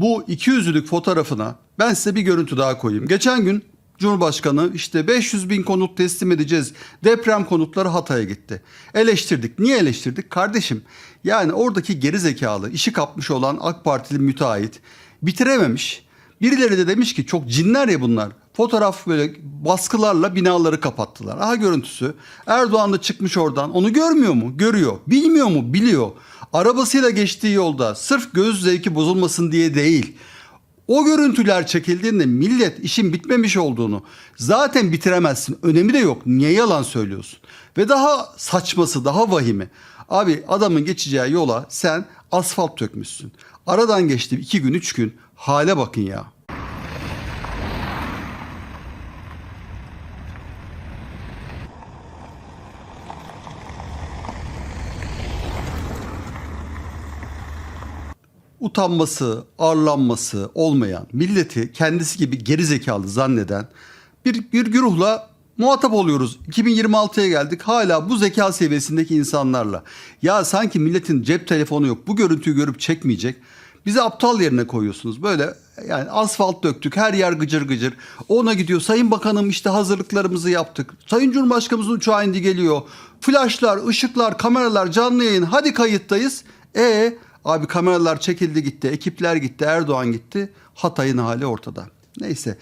Bu iki yüzlülük fotoğrafına ben size bir görüntü daha koyayım. Geçen gün Cumhurbaşkanı işte 500 bin konut teslim edeceğiz. Deprem konutları Hatay'a gitti. Eleştirdik. Niye eleştirdik? Kardeşim yani oradaki geri zekalı, işi kapmış olan AK Partili müteahhit bitirememiş. Birileri de demiş ki çok cinler ya bunlar. Fotoğraf böyle baskılarla binaları kapattılar. Aha görüntüsü. Erdoğan da çıkmış oradan. Onu görmüyor mu? Görüyor. Bilmiyor mu? Biliyor. Arabasıyla geçtiği yolda sırf göz zevki bozulmasın diye değil. O görüntüler çekildiğinde millet işin bitmemiş olduğunu zaten bitiremezsin. Önemi de yok. Niye yalan söylüyorsun? Ve daha saçması, daha vahimi. Abi adamın geçeceği yola sen asfalt dökmüşsün. Aradan geçti iki gün, üç gün. Hale bakın ya. Utanması, arlanması olmayan, milleti kendisi gibi geri zekalı zanneden bir, bir güruhla muhatap oluyoruz. 2026'ya geldik hala bu zeka seviyesindeki insanlarla. Ya sanki milletin cep telefonu yok bu görüntüyü görüp çekmeyecek. Bizi aptal yerine koyuyorsunuz. Böyle yani asfalt döktük her yer gıcır gıcır. Ona gidiyor Sayın Bakanım işte hazırlıklarımızı yaptık. Sayın Cumhurbaşkanımızın uçağı indi geliyor. Flaşlar, ışıklar, kameralar canlı yayın hadi kayıttayız. E Abi kameralar çekildi gitti, ekipler gitti, Erdoğan gitti. Hatay'ın hali ortada. Neyse